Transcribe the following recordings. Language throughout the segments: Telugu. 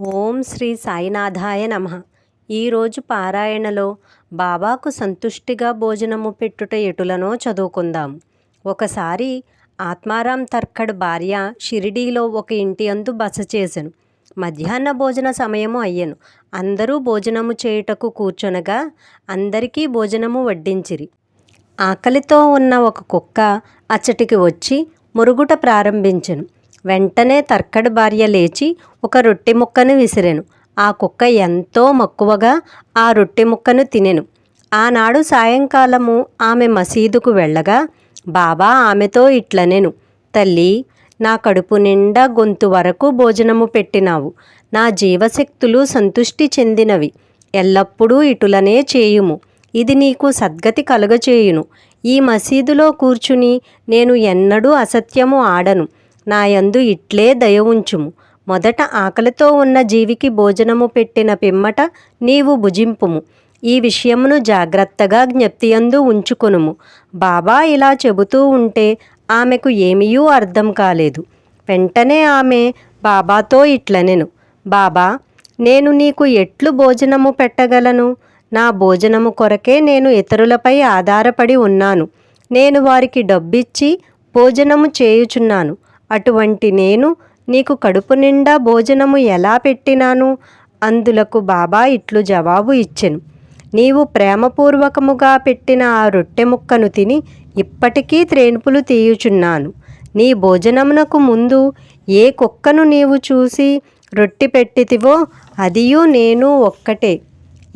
ఓం శ్రీ సాయినాథాయ నమ. ఈరోజు పారాయణలో బాబాకు సంతుష్టిగా భోజనము పెట్టుట ఎటులనో చదువుకుందాం. ఒకసారి ఆత్మారాం తర్కడ్ భార్య షిరిడీలో ఒక ఇంటి అందు బస చేశాను మధ్యాహ్న భోజన సమయము అయ్యను. అందరూ భోజనము చేయుటకు కూర్చొనగా అందరికీ భోజనము వడ్డించిరి. ఆకలితో ఉన్న ఒక కుక్క అచ్చటికి వచ్చి మురుగుట ప్రారంభించను. వెంటనే తర్కడి భార్య లేచి ఒక రొట్టె ముక్కను విసిరెను. ఆ కుక్క ఎంతో మక్కువగా ఆ రొట్టె ముక్కను తినెను. ఆనాడు సాయంకాలము ఆమె మసీదుకు వెళ్ళగా బాబా ఆమెతో ఇట్లనెను. తల్లి నా కడుపు నిండా గొంతు వరకు భోజనము పెట్టినావు. నా జీవశక్తులు సంతుష్టి చెందినవి. ఎల్లప్పుడూ ఇటులనే చేయుము. ఇది నీకు సద్గతి కలుగచేయును. ఈ మసీదులో కూర్చుని నేను ఎన్నడూ అసత్యము ఆడను. నాయందు ఇట్లే దయ ఉంచుము. మొదట ఆకలితో ఉన్న జీవికి భోజనము పెట్టిన పిమ్మట నీవు భుజింపుము. ఈ విషయమును జాగ్రత్తగా జ్ఞప్తియందు ఉంచుకొనుము. బాబా ఇలా చెబుతూ ఉంటే ఆమెకు ఏమీయూ అర్థం కాలేదు. వెంటనే ఆమె బాబాతో ఇట్లనెను. బాబా నేను నీకు ఎట్లు భోజనము పెట్టగలను? నా భోజనము కొరకే నేను ఇతరులపై ఆధారపడి ఉన్నాను. నేను వారికి డబ్బిచ్చి భోజనము చేయుచున్నాను. అటువంటి నేను నీకు కడుపు నిండా భోజనము ఎలా పెట్టినాను? అందులకు బాబా ఇట్లు జవాబు ఇచ్చెను. నీవు ప్రేమపూర్వకముగా పెట్టిన ఆ రొట్టె ముక్కను తిని ఇప్పటికీ త్రేణుపులు తీయుచున్నాను. నీ భోజనమునకు ముందు ఏ కుక్కను నీవు చూసి రొట్టి పెట్టితివో అదియు నేను ఒక్కటే.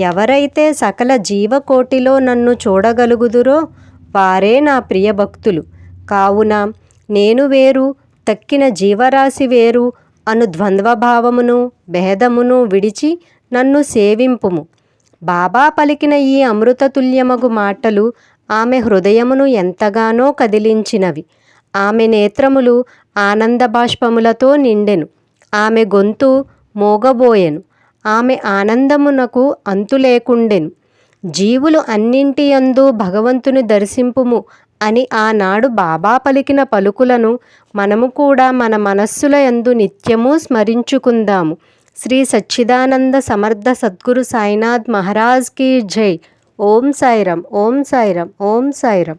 ఎవరైతే సకల జీవకోటిలో నన్ను చూడగలుగుదురో వారే నా ప్రియ భక్తులు కావున నేను వేరు తక్కిన జీవరాశి వేరు అను ద్వంద్వభావమును భేదమును విడిచి నన్ను సేవింపుము. బాబా పలికిన ఈ అమృతతుల్యమగు మాటలు ఆమె హృదయమును ఎంతగానో కదిలించినవి. ఆమె నేత్రములు ఆనంద బాష్పములతో నిండెను. ఆమె గొంతు మోగబోయెను. ఆమె ఆనందమునకు అంతు లేకుండెను జీవులు అన్నింటి యందు భగవంతుని దర్శింపుము అని ఆనాడు బాబా పలికిన పలుకులను మనము కూడా మన మనస్సుల యందు నిత్యము స్మరించుకుందాము. శ్రీ సచ్చిదానంద సమర్థ సద్గురు సాయినాథ్ మహారాజ్ కీ జై. ఓం సాయిరం ఓం సాయిరం ఓం సాయిరం